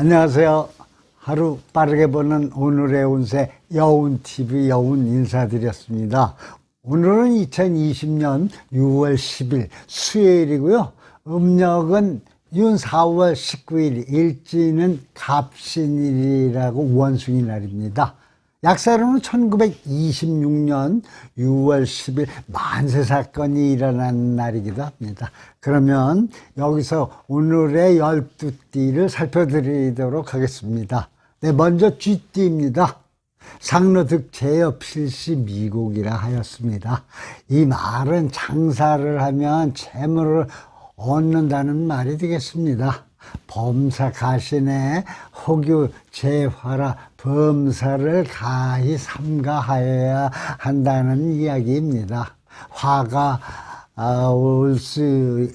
안녕하세요. 하루 빠르게 보는 오늘의 운세 여운TV 여운 인사드렸습니다. 오늘은 2020년 6월 10일 수요일이고요. 음력은 윤 4월 19일 일지는 갑신일이라고 원숭이 날입니다. 약사로는 1926년 6월 10일 만세 사건이 일어난 날이기도 합니다. 그러면 여기서 오늘의 12띠를 살펴드리도록 하겠습니다. 네, 먼저 쥐띠입니다. 상로 득 제여 필시 미국이라 하였습니다. 이 말은 장사를 하면 재물을 얻는다는 말이 되겠습니다. 범사 가신에 혹유 재화라 범사를 가히 삼가하여야 한다는 이야기입니다. 화가 아, 올 수도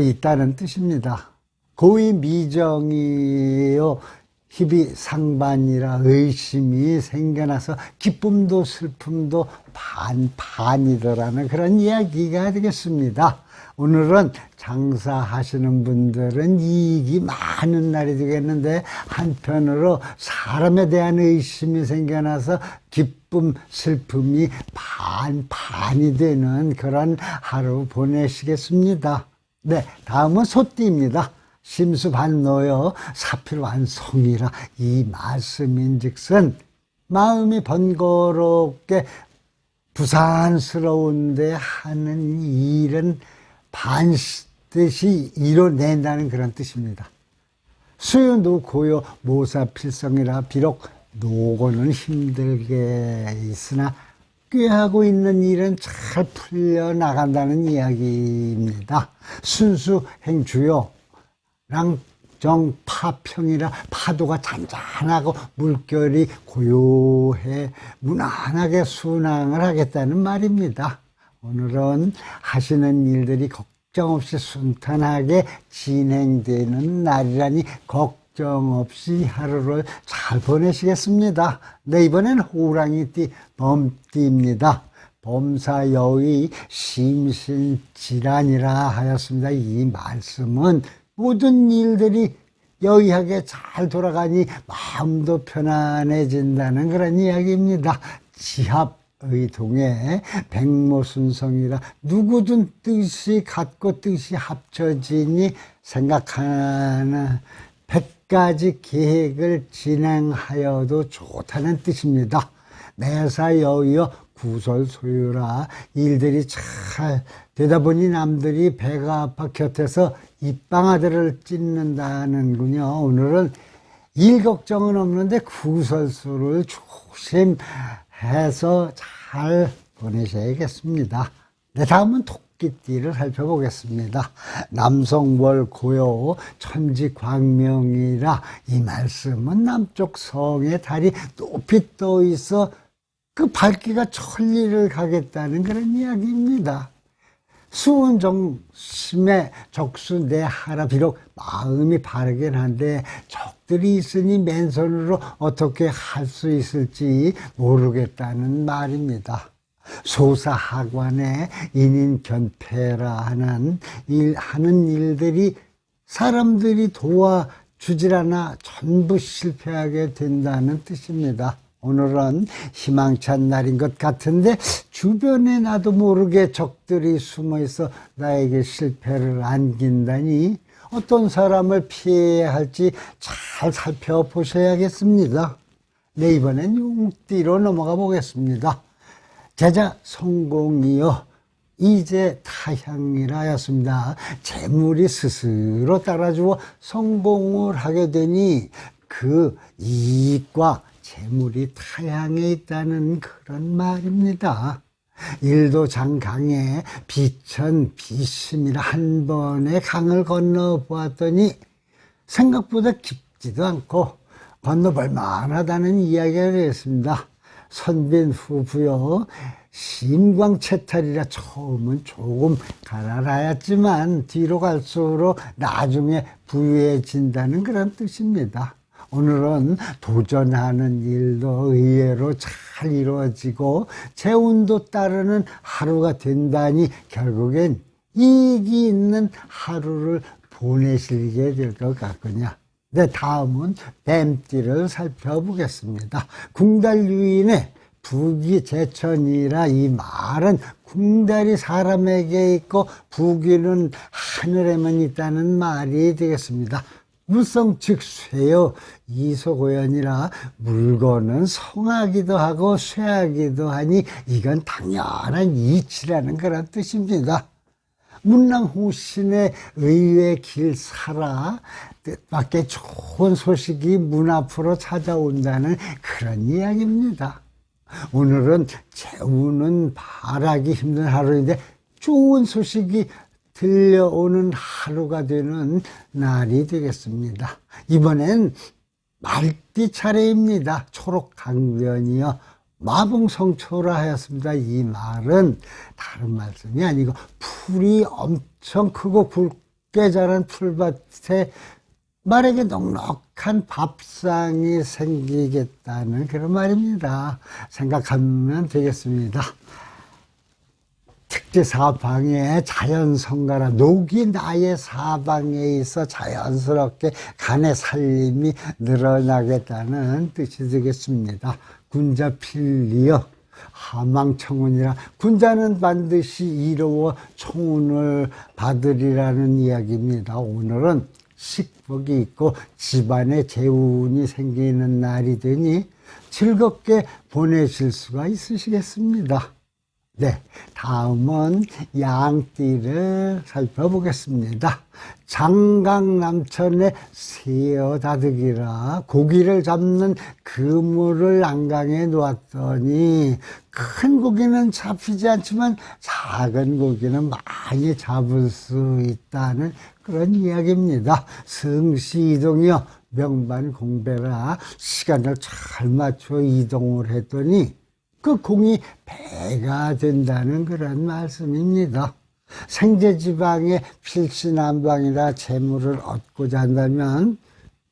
있다는 뜻입니다. 고위 미정이요 희비 상반이라 의심이 생겨나서 기쁨도 슬픔도 반 반이더라는 그런 이야기가 되겠습니다. 오늘은 장사하시는 분들은 이익이 많은 날이 되겠는데 한편으로 사람에 대한 의심이 생겨나서 기쁨, 슬픔이 반 반이 되는 그런 하루 보내시겠습니다. 네, 다음은 소띠입니다. 심수반노여 사필완성이라 이 말씀인즉슨 마음이 번거롭게 부산스러운데 하는 일은 반드시 이뤄낸다는 그런 뜻입니다. 수요도 고요 모사필성이라 비록 노고는 힘들게 있으나 꾀하고 있는 일은 잘 풀려 나간다는 이야기입니다. 순수 행주요 랑정 파평이라 파도가 잔잔하고 물결이 고요해 무난하게 순항을 하겠다는 말입니다. 오늘은 하시는 일들이 걱정 없이 순탄하게 진행되는 날이라니 걱정 없이 하루를 잘 보내시겠습니다. 네, 이번엔 호랑이띠 범띠입니다. 범사여의 심신질환이라 하였습니다. 이 말씀은 모든 일들이 여의하게 잘 돌아가니 마음도 편안해진다는 그런 이야기입니다. 지합 의동에 백모순성이라 누구든 뜻이 같고 뜻이 합쳐지니 생각하는 백 가지 계획을 진행하여도 좋다는 뜻입니다. 내사 여의어 구설 소유라 일들이 잘 되다 보니 남들이 배가 아파 곁에서 입방아들을 찢는다는군요. 오늘은 일 걱정은 없는데 구설수를 조심해서 잘 보내셔야겠습니다. 네, 다음은 토끼띠를 살펴보겠습니다. 남성월 고요 천지 광명이라 이 말씀은 남쪽 성의 달이 높이 떠 있어 그 밝기가 천리를 가겠다는 그런 이야기입니다. 수은 정심에 적수 내하라 비록 마음이 바르긴 한데 적들이 있으니 맨손으로 어떻게 할 수 있을지 모르겠다는 말입니다. 소사학관에 인인 견패라 하는 일 하는 일들이 사람들이 도와주질 않아 전부 실패하게 된다는 뜻입니다. 오늘은 희망찬 날인 것 같은데 주변에 나도 모르게 적들이 숨어 있어 나에게 실패를 안긴다니 어떤 사람을 피해야 할지 잘 살펴보셔야겠습니다. 네, 이번엔 용띠로 넘어가 보겠습니다. 제자 성공이요. 이제 타향이라 하였습니다. 재물이 스스로 따라주어 성공을 하게 되니 그 이익과 재물이 타향에 있다는 그런 말입니다. 일도 장 강에 비천 비심이라 한 번에 강을 건너 보았더니 생각보다 깊지도 않고 건너볼 만하다는 이야기가 되었습니다. 선빈 후부여 심광채탈이라 처음은 조금 가라라였지만 뒤로 갈수록 나중에 부유해진다는 그런 뜻입니다. 오늘은 도전하는 일도 의외로 잘 이루어지고 재운도 따르는 하루가 된다니 결국엔 이익이 있는 하루를 보내시게 될 것 같군요. 네, 다음은 뱀띠를 살펴보겠습니다. 궁달 유인의 부기 제천이라 이 말은 궁달이 사람에게 있고 부기는 하늘에만 있다는 말이 되겠습니다. 무성 즉 쇠요 이소고연이라 물건은 성하기도 하고 쇠하기도 하니 이건 당연한 이치라는 그런 뜻입니다. 문랑호신의 의외 길 살아 뜻밖의 좋은 소식이 문 앞으로 찾아온다는 그런 이야기입니다. 오늘은 재우는 바라기 힘든 하루인데 좋은 소식이 들려오는 하루가 되는 날이 되겠습니다. 이번엔 말띠 차례입니다. 초록 강변이요. 마봉성초라 하였습니다. 이 말은 다른 말씀이 아니고 풀이 엄청 크고 굵게 자란 풀밭에 말에게 넉넉한 밥상이 생기겠다는 그런 말입니다. 생각하면 되겠습니다. 특제 사방에 자연성가라 녹이 나의 사방에 있어 자연스럽게 간의 살림이 늘어나겠다는 뜻이 되겠습니다. 군자 필리어 하망청운이라 군자는 반드시 이루어 청운을 받으리라는 이야기입니다. 오늘은 식복이 있고 집안에 재운이 생기는 날이 되니 즐겁게 보내실 수가 있으시겠습니다. 네, 다음은 양띠를 살펴보겠습니다. 장강남천의 세어 다득이라 고기를 잡는 그물을 안강에 놓았더니 큰 고기는 잡히지 않지만 작은 고기는 많이 잡을 수 있다는 그런 이야기입니다. 승시 이동이요. 명반 공배라 시간을 잘 맞춰 이동을 했더니 그 공이 배가 된다는 그런 말씀입니다. 생제지방의 필시남방이라 재물을 얻고자 한다면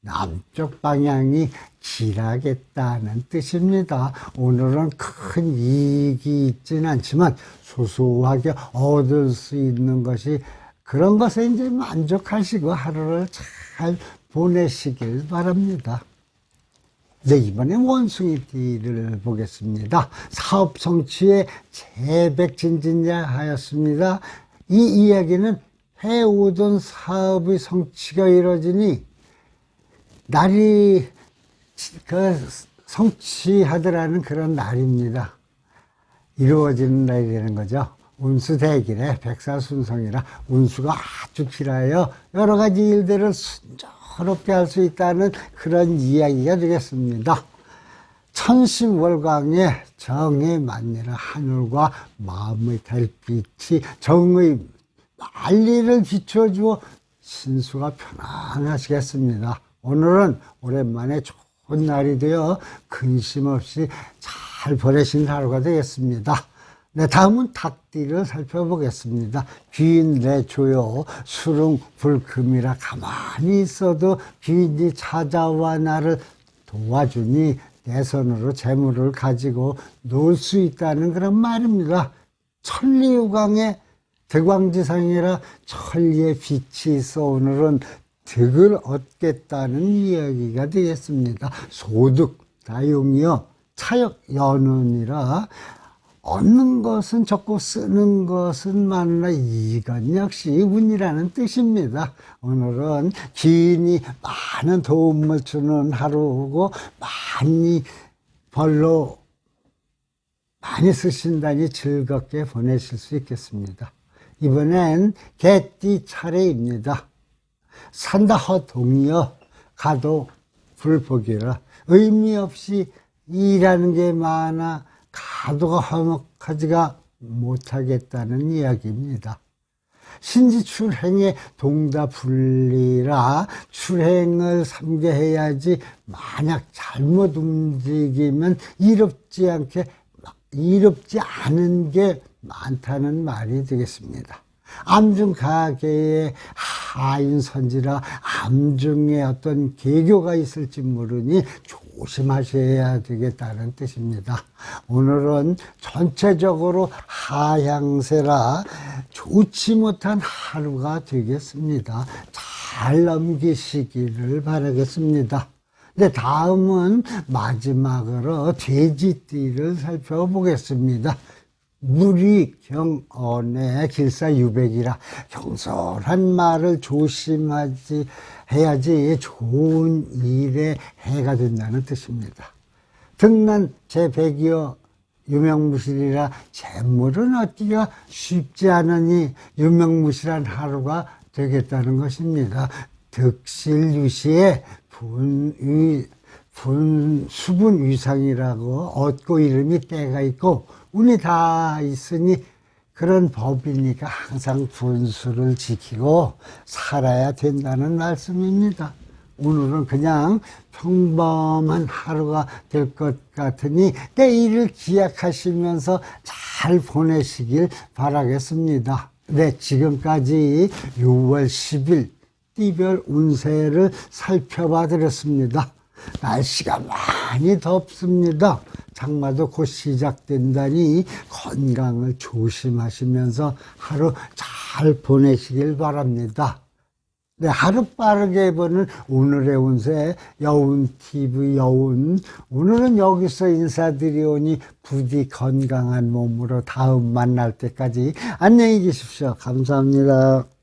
남쪽 방향이 길하겠다는 뜻입니다. 오늘은 큰 이익이 있지는 않지만 소소하게 얻을 수 있는 것이 그런 것에 이제 만족하시고 하루를 잘 보내시길 바랍니다. 네, 이번에 원숭이띠를 보겠습니다. 사업 성취에 재백진진자 하였습니다. 이 이야기는 해오던 사업의 성취가 이루어지니 날이 그 성취하더라는 그런 날입니다. 이루어지는 날이 되는 거죠. 운수대길에 백사순성이라 운수가 아주 길하여 여러 가지 일들을 순 조롭게 할 수 있다는 그런 이야기가 되겠습니다. 천심월광의 정의 만리라 하늘과 마음의 달빛이 정의 만리를 비춰주어 신수가 편안하시겠습니다. 오늘은 오랜만에 좋은 날이 되어 근심 없이 잘 보내신 하루가 되겠습니다. 네, 다음은 닭띠를 살펴보겠습니다. 귀인 내조요, 수릉 불금이라 가만히 있어도 귀인이 찾아와 나를 도와주니 내 손으로 재물을 가지고 놀 수 있다는 그런 말입니다. 천리유광의 대광지상이라 천리의 빛이 있어 오늘은 득을 얻겠다는 이야기가 되겠습니다. 소득, 다용이요, 차역, 연운이라 얻는 것은 적고 쓰는 것은 많으나 이건 역시 운이라는 뜻입니다. 오늘은 기인이 많은 도움을 주는 하루고 많이 벌로 많이 쓰신다니 즐겁게 보내실 수 있겠습니다. 이번엔 개띠 차례입니다. 산다 허동이여 가도 불복이라 의미 없이 일하는 게 많아 가도가 화목하지가 못하겠다는 이야기입니다. 신지 출행에 동다 분리라 출행을 삼게 해야지 만약 잘못 움직이면 이롭지 않게 이롭지 않은 게 많다는 말이 되겠습니다. 암중 가계의 하인선지라 암중에 어떤 계교가 있을지 모르니 조심하셔야 되겠다는 뜻입니다. 오늘은 전체적으로 하향세라 좋지 못한 하루가 되겠습니다. 잘 넘기시기를 바라겠습니다. 네, 다음은 마지막으로 돼지띠를 살펴보겠습니다. 물이 경언의 길사유백이라 경솔한 말을 조심하지 해야지 좋은 일에 해가 된다는 뜻입니다. 등난 제100이여 유명무실이라 재물은 얻기가 쉽지 않으니 유명무실한 하루가 되겠다는 것입니다. 득실유시에 분위, 분, 수분 위상이라고 얻고 이름이 때가 있고 운이 다 있으니 그런 법이니까 항상 분수를 지키고 살아야 된다는 말씀입니다. 오늘은 그냥 평범한 하루가 될 것 같으니 내일을 기약하시면서 잘 보내시길 바라겠습니다. 네, 지금까지 6월 10일 띠별 운세를 살펴봐 드렸습니다. 날씨가 많이 덥습니다. 장마도 곧 시작된다니 건강을 조심하시면서 하루 잘 보내시길 바랍니다. 네, 하루 빠르게 보는 오늘의 운세 여운 TV 여운 오늘은 여기서 인사드리오니 부디 건강한 몸으로 다음 만날 때까지 안녕히 계십시오. 감사합니다.